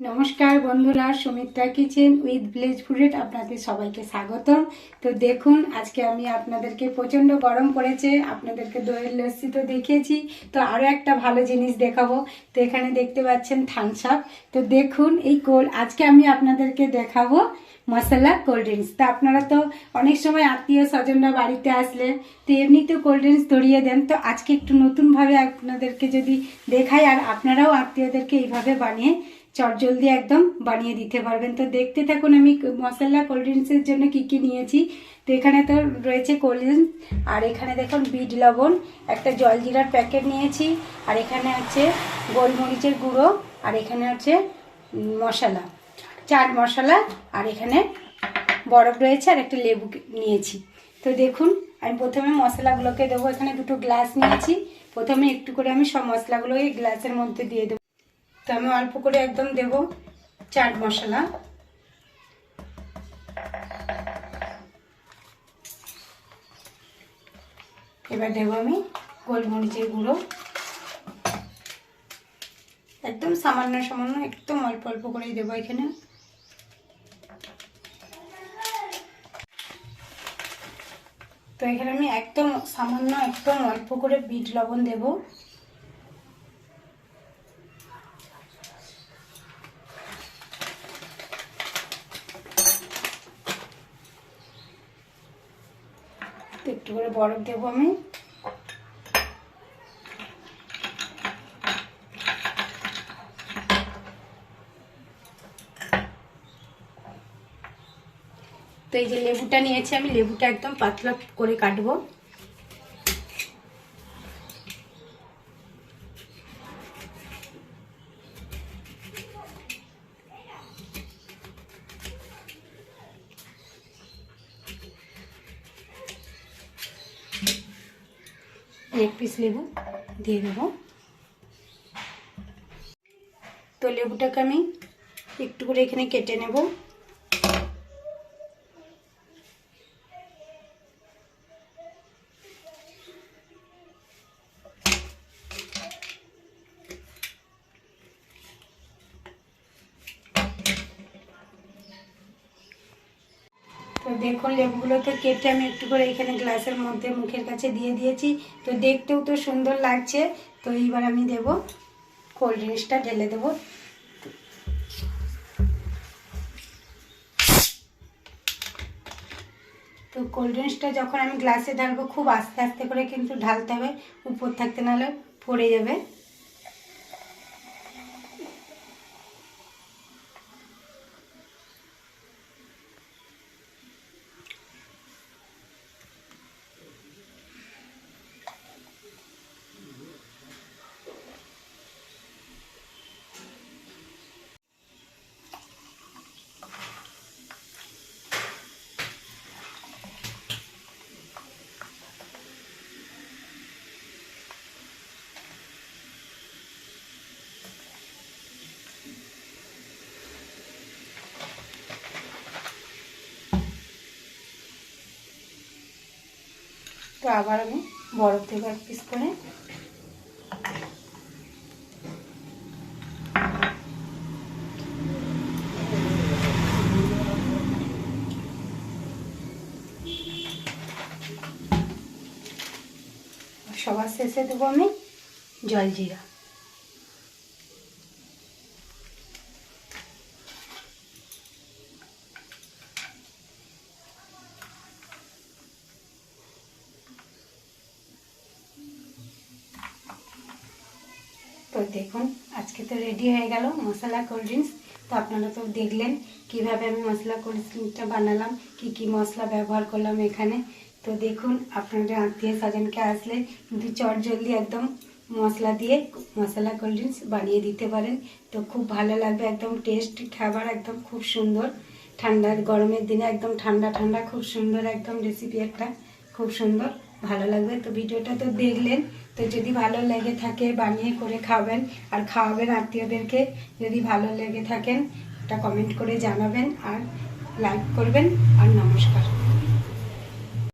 নমস্কার বন্ধুরা, Sumitra kitchen with village ফুডেট আপনাদের সবাইকে স্বাগতম। তো দেখুন, আজকে আমি আপনাদেরকে প্রচণ্ড গরম পড়েছে, আপনাদেরকে দইয়ের লস্যি তো দেখিয়েছি। তো আরও একটা ভালো জিনিস দেখাবো। তো এখানে দেখতে পাচ্ছেন থামস আপ। তো দেখুন, এই কোল আজকে আমি আপনাদেরকে দেখাবো মশলা কোল্ড ড্রিঙ্কস। তা আপনারা তো অনেক সময় আত্মীয় স্বজনরা বাড়িতে আসলে তো এমনিতে কোল্ড ড্রিঙ্কস ধরিয়ে দেন। তো আজকে একটু নতুনভাবে আপনাদেরকে যদি দেখাই, আর আপনারাও আত্মীয়দেরকে এইভাবে বানিয়ে চটজলদি একদম বানিয়ে দিতে পারবেন। তো দেখতে থাকুন আমি মশলা কোল্ড ড্রিঙ্কসের জন্য কি কি নিয়েছি। তো এখানে তো রয়েছে কোল্ড ড্রিঙ্কস আর এখানে দেখুন বিট লবণ, একটা জলজিরার প্যাকেট নিয়েছি, আর এখানে আছে গোলমরিচের গুঁড়ো, আর এখানে হচ্ছে মশলা, চাট মশলা, আর এখানে বরফ রয়েছে, আর একটা লেবু নিয়েছি। তো দেখুন, আমি প্রথমে মশলাগুলোকে দেবো। এখানে দুটো গ্লাস নিয়েছি। প্রথমে একটু করে আমি সব মশলাগুলো এই গ্লাসের মধ্যে দিয়ে দেবো। তো আমি অল্প করে একদম দেব চাট মশলা। এবার দেবো আমি গোলমরিচের গুঁড়ো। একদম সামান্য সামান্য, একদম অল্প অল্প করেই দেবো এখানে। তো এখানে আমি একদম সামান্য, একদম অল্প করে বিট লবণ দেবো। একটু করে বরফ দেবো আমি। তো এই যে লেবুটা নিয়েছি, আমি লেবুটা একদম পাতলা করে কাটবো। এক পিস লেবু দিয়ে দেব। তো লেবুটাকে আমি একটু করে এখানে কেটে নেব। তো দেখুন লেবুগুলোকে কেটে আমি একটু করে এখানে গ্লাসের মধ্যে মুখের কাছে দিয়ে দিয়েছি। তো দেখতেও তো সুন্দর লাগছে। তো এইবার আমি দেব কোল্ড ড্রিঙ্কসটা, ঢেলে দেবো। তো কোল্ড ড্রিঙ্কসটা যখন আমি গ্লাসে ঢালবো, খুব আস্তে আস্তে করে কিন্তু ঢালতে হবে। উপর থাকতে নাহলে পড়ে যাবে। আবার আমি বরফ দেবো এক পিস করে সবার শেষে দেবো আমি জলজিরা তো দেখুন, আজকে তো রেডি হয়ে গেল মশলা কোল্ড ড্রিঙ্কস তো আপনারা তো দেখলেন কীভাবে আমি মশলা কোল্ড ড্রিঙ্কসটা বানালাম, কি কি মশলা ব্যবহার করলাম এখানে। তো দেখুন, আপনাদের আত্মীয় স্বজনকে আসলে কিন্তু চট জলদি একদম মশলা দিয়ে মশলা কোল্ড ড্রিঙ্কস বানিয়ে দিতে পারেন। তো খুব ভালো লাগবে, একদম টেস্ট খাবার একদম খুব সুন্দর। ঠান্ডা গরমের দিনে একদম ঠান্ডা ঠান্ডা, খুব সুন্দর একদম রেসিপি একটা, খুব সুন্দর। ভালো লাগবে। তো ভিডিওটা তো দেখলেন। তো যদি ভালো লেগে থাকে বানিয়ে করে খাবেন আর খাওয়াবেন আত্মীয়দেরকে, যদি ভালো লেগে থাকেন একটা কমেন্ট করে জানাবেন আর লাইক করবেন। আর নমস্কার।